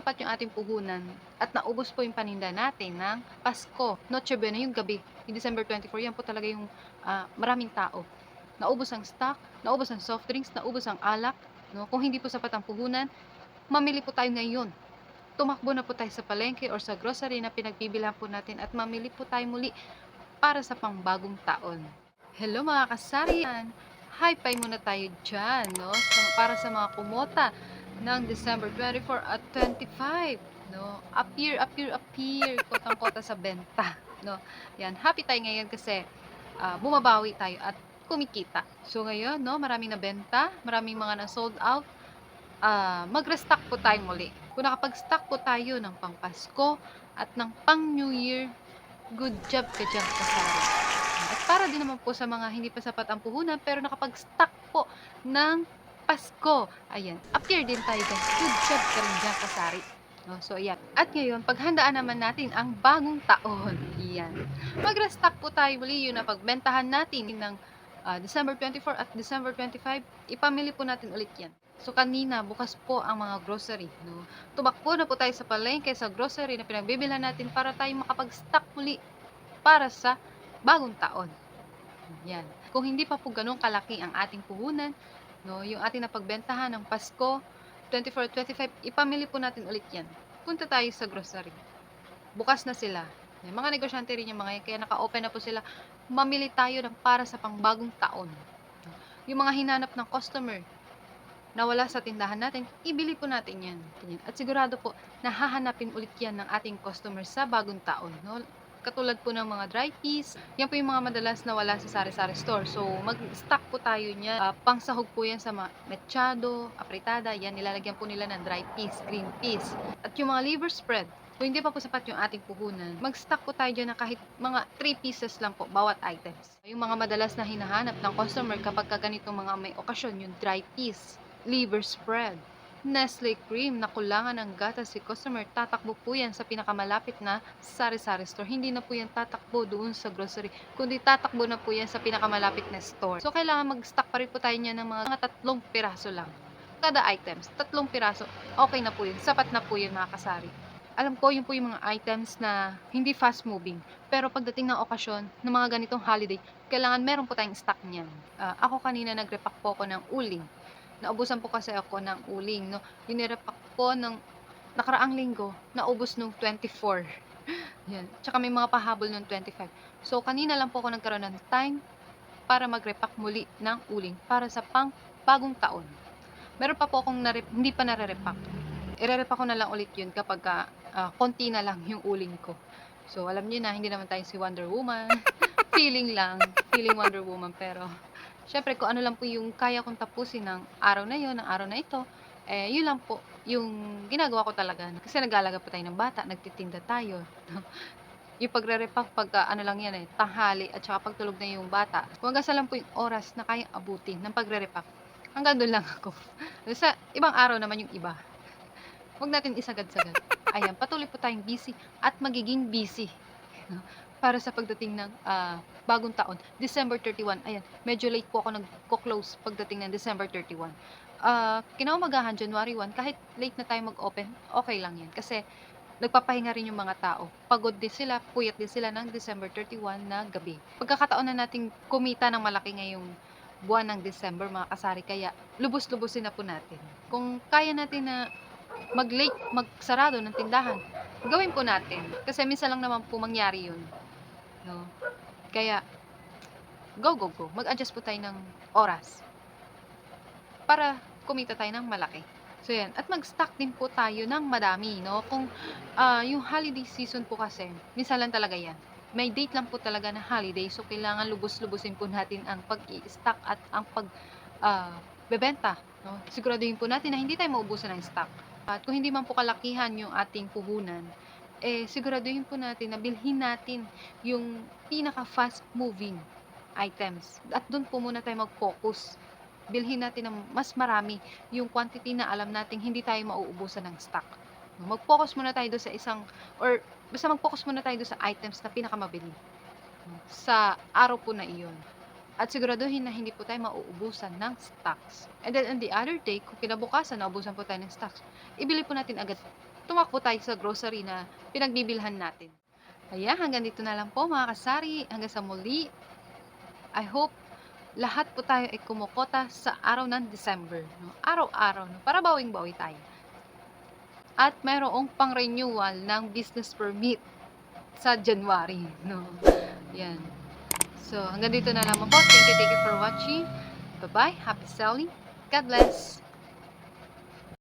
sapat yung ating puhunan at naubos po yung paninda natin ng Pasko, Noche Buena, yung gabi, yung December 24, yan po talaga yung ah, maraming tao. Naubos ang stock, naubos ang soft drinks, naubos ang alak. No? Kung hindi po sapat ang puhunan, mamili po tayo ngayon. Tumakbo na po tayo sa palengke or sa grocery na pinagbibilang po natin at mamili po tayo muli para sa pangbagong taon. Hello mga kasarian! Hi-fi muna tayo dyan, no? Para sa mga kumota ng December 24 at 25, no? Appear, appear, appear, kotang-kota sa benta, no? Yan, happy tayo ngayon kasi ah, bumabawi tayo at kumikita. So ngayon, no, maraming nabenta, maraming mga na-sold out. Ah, mag-restock po tayo muli. Kung nakapag-stock po tayo ng pang Pasko at ng pang New Year, good job ka dyan, kasari. At para din naman po sa mga hindi pa sapat ang puhunan pero nakapag-stock po ng Pasko. Ayan, appear din tayo dyan. Good job ka kasari. No, so, ayan. At ngayon, paghandaan naman natin ang bagong taon. Ayan. Mag-restock po tayo muli yun na pagbentahan natin ng ah, December 24 at December 25. Ipamili po natin ulit yan. So, kanina, bukas po ang mga grocery. No? Tumakbo na po tayo sa palengke, sa grocery na pinagbibilhan natin para tayo makapag-stock muli para sa bagong taon. Yan. Kung hindi pa po ganun kalaki ang ating puhunan, no, yung ating napagbentahan ng Pasko, 24 at 25, ipamili po natin ulit yan. Punta tayo sa grocery. Bukas na sila. Yan, mga negosyante rin yung mga yan, kaya naka-open na po sila. Mamili tayo ng para sa pangbagong taon. Yung mga hinanap ng customer, na wala sa tindahan natin, ibili po natin yan. At sigurado po, nahahanapin ulit yan ng ating customer sa bagong taon. No? Katulad po ng mga dry peas, yan po yung mga madalas na wala sa sari-sari store. So, mag-stock po tayo niya. Ah, pangsahog po yan sa mechado, apritada, yan nilalagyan po nila ng dry peas, green peas. At yung mga liver spread, kung hindi pa po sapat yung ating puhunan, mag-stock po tayo dyan na kahit mga 3 pieces lang po bawat items. Yung mga madalas na hinahanap ng customer kapag ka ganitong mga may okasyon, yung dry peas, liver spread, Nestle cream na kulangan ng gatas si customer, tatakbo po yan sa pinakamalapit na sari-sari store. Hindi na po yan tatakbo doon sa grocery, kundi tatakbo na po yan sa pinakamalapit na store. So, kailangan mag-stock pa rin po tayo niya ng mga, mga tatlong piraso lang. Kada items, tatlong piraso, okay na po yun. Sapat na po yun mga kasari. Alam ko, yun po yung mga items na hindi fast moving. Pero pagdating ng okasyon, ng mga ganitong holiday, kailangan meron po tayong stock niyan. Ah, ako kanina nagrepack po ako ng uling naubusan po kasi ako ng uling, no. Yunirepack po ng nakaraang linggo, naubos nung 24. Yan. Tsaka may mga pahabol nung 25. So, kanina lang po ako nagkaroon ng time para mag-repack muli ng uling para sa pang bagong taon. Meron pa po akong narep- hindi pa nare-repack. Ire-repack ko na lang ulit yun kapag ka, ah, konti na lang yung uling ko. So, alam niyo na, hindi naman tayo si Wonder Woman. feeling lang. Feeling Wonder Woman. Pero, syempre, kung ano lang po yung kaya kong tapusin ng araw na yun, ng araw na ito, eh, yun lang po yung ginagawa ko talaga. Kasi nag-aalaga po tayo ng bata, nagtitinda tayo. yung pagre-repack, pag ah, ano lang yan eh, tanghali at saka pagtulog na yung bata. Kung hanggang sa lang po yung oras na kayang abutin ng pagre-repack, hanggang doon lang ako. sa ibang araw naman yung iba. Huwag natin isagad-sagad. Ayan, patuloy po tayong busy at magiging busy. Para sa pagdating ng ah, bagong taon, December 31. Ayan, medyo late po ako nagko-close pagdating ng December 31. Ah, kinaumagahan, January 1, kahit late na tayo mag-open, okay lang yan. Kasi nagpapahinga rin yung mga tao. Pagod din sila, puyat din sila ng December 31 na gabi. Pagkakataon na nating kumita ng malaki ngayong buwan ng December, mga kasari, kaya lubos-lubosin na po natin. Kung kaya natin na mag-late, magsarado ng tindahan, gawin po natin. Kasi minsan lang naman po mangyari yun. No? Kaya, go, go, go. Mag-adjust po tayo ng oras para kumita tayo ng malaki. So, yan. At mag-stock din po tayo ng madami, no? Kung ah, yung holiday season po kasi, minsan lang talaga yan. May date lang po talaga na holiday. So, kailangan lubos-lubosin po natin ang pag-i-stock at ang pag ah, bebenta. No? Siguraduhin po natin na hindi tayo maubusan ng stock. At kung hindi man po kalakihan yung ating puhunan, eh, siguraduhin po natin na bilhin natin yung pinaka-fast moving items. At doon po muna tayo mag-focus. Bilhin natin ng mas marami yung quantity na alam nating hindi tayo mauubusan ng stock. Mag-focus muna tayo doon sa isang, or basta mag-focus muna tayo doon sa items na pinakamabili. Sa araw po na iyon. At siguraduhin na hindi po tayo mauubusan ng stocks. And then on the other day, kung kinabukasan naubusan po tayo ng stocks, ibili po natin agad tumakbo tayo sa grocery na pinagbibilhan natin. Kaya hanggang dito na lang po mga kasari. Hanggang sa muli. I hope lahat po tayo ay kumukota sa araw ng December. No? Araw-araw. No? Para bawing-bawi tayo. At mayroong pang-renewal ng business permit sa January. No? Yan. So, hanggang dito na lang po. Thank you, thank you for watching. Bye-bye. Happy selling. God bless.